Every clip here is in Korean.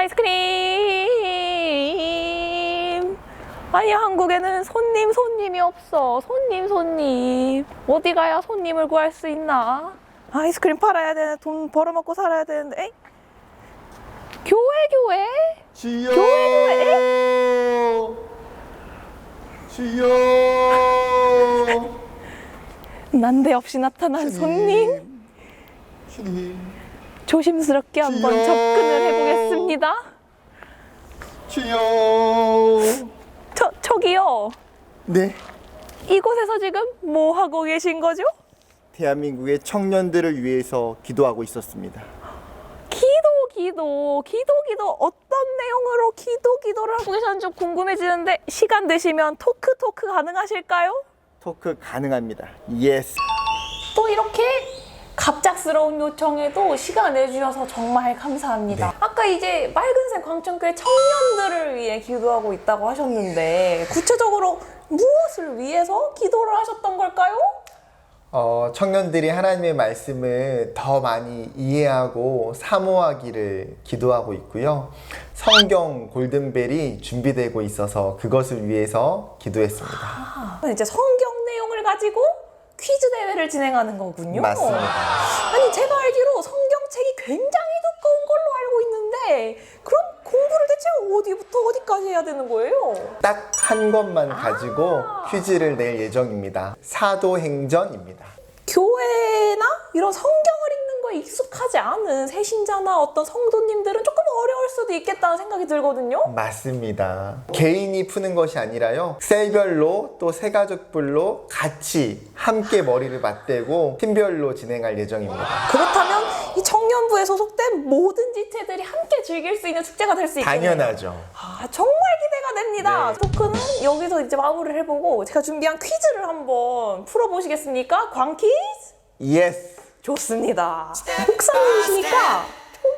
아이스크림. 아니 한국에는 손님 손님이 없어. 손님 손님. 어디 가야 손님을 구할 수 있나? 아이스크림 팔아야 되는 돈 벌어먹고 살아야 되는데. 에이? 교회 교회? 주여 주여 난데없이 나타난 손님. 주님 조심스럽게 한번. 접근을 해 보겠습니다. 주여 저 저기요. 네 이곳에서 지금 뭐 하고 계신 거죠? 대한민국의 청년들을 위해서 기도하고 있었습니다 기도 기도 기도 기도 어떤 내용으로 기도 기도를 하고 계셨는지 좀 궁금해지는데 시간 되시면 토크 토크 가능하실까요? 토크 가능합니다 예스 또 이렇게 갑작스러운 요청에도 시간 내주셔서 정말 감사합니다. 아까 이제 맑은색 광천교회 청년들을 위해 기도하고 있다고 하셨는데 구체적으로 무엇을 위해서 기도를 하셨던 걸까요? 어, 청년들이 하나님의 말씀을 더 많이 이해하고 사모하기를 기도하고 있고요. 성경 골든벨이 준비되고 있어서 그것을 위해서 기도했습니다. 이제 성경 내용을 가지고 퀴즈 대회를 진행하는 거군요. 맞습니다. 아니 제가 알기로 성경책이 굉장히 두꺼운 걸로 알고 있는데 그럼 공부를 대체 어디부터 어디까지 해야 되는 거예요? 딱한 것만 가지고 퀴즈를 낼 예정입니다. 사도행전입니다. 교회나 이런 성경 익숙하지 않은 새신자나 어떤 성도님들은 조금 어려울 수도 있겠다는 생각이 들거든요. 맞습니다. 개인이 푸는 것이 아니라요. 셀별로 또 세가족별로 같이 함께 머리를 맞대고 팀별로 진행할 예정입니다. 그렇다면 이 청년부에 소속된 모든 지체들이 함께 즐길 수 있는 축제가 될 수 있겠네요. 당연하죠. 아, 정말 기대가 됩니다. 네. 토크는 여기서 이제 마무리를 해보고 제가 준비한 퀴즈를 한번 풀어보시겠습니까? 광퀴즈? 예스. 좋습니다. 목사님이시니까 좀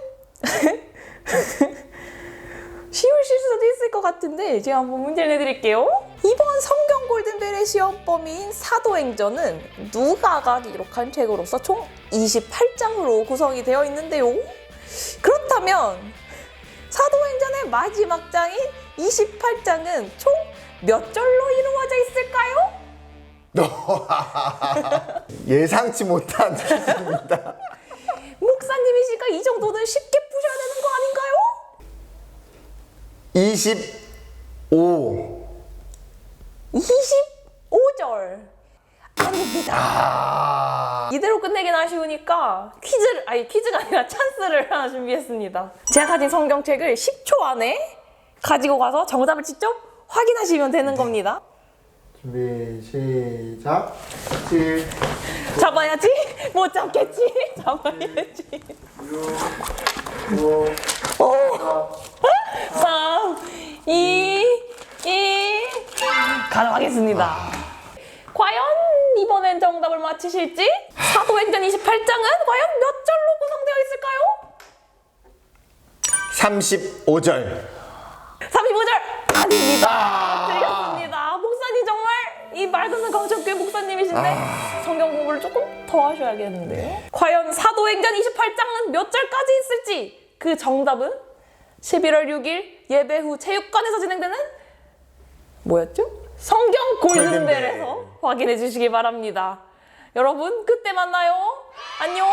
쉬우실 수도 있을 것 같은데 제가 한번 문제를 내드릴게요. 이번 성경 골든벨의 시험 범위인 사도행전은 누가가 기록한 책으로서 총 28장으로 구성이 되어 있는데요. 그렇다면 사도행전의 마지막 장인 28장은 총 몇 절로 이루어져 있을까요? 예상치 못한 퀴즈입니다. 목사님이시니까 이 정도는 쉽게 푸셔야 되는 거 아닌가요? 25. 25절. 아닙니다. 아. 이대로 끝내긴 아쉬우니까 퀴즈를, 아니 퀴즈가 아니라 찬스를 하나 준비했습니다. 제가 가진 성경책을 10초 안에 가지고 가서 정답을 직접 확인하시면 되는 겁니다. 준비 시작 7 잡아야지? 못 잡겠지? 잡아야지. 6 5 3, 2, 1. 가능하겠습니다. 과연 이번엔 정답을 맞히실지? 사도행전 28장은 과연 몇 절로 구성되어 있을까요? 35절. 35절! 아닙니다. 틀렸습니다. 이 맑은 강천교회 목사님이신데 성경 공부를 조금 더 하셔야겠는데요. 과연 사도행전 28장은 몇 절까지 있을지 그 정답은 11월 6일 예배 후 체육관에서 진행되는 뭐였죠? 성경 골든벨에서 확인해 주시기 바랍니다. 여러분 그때 만나요. 안녕.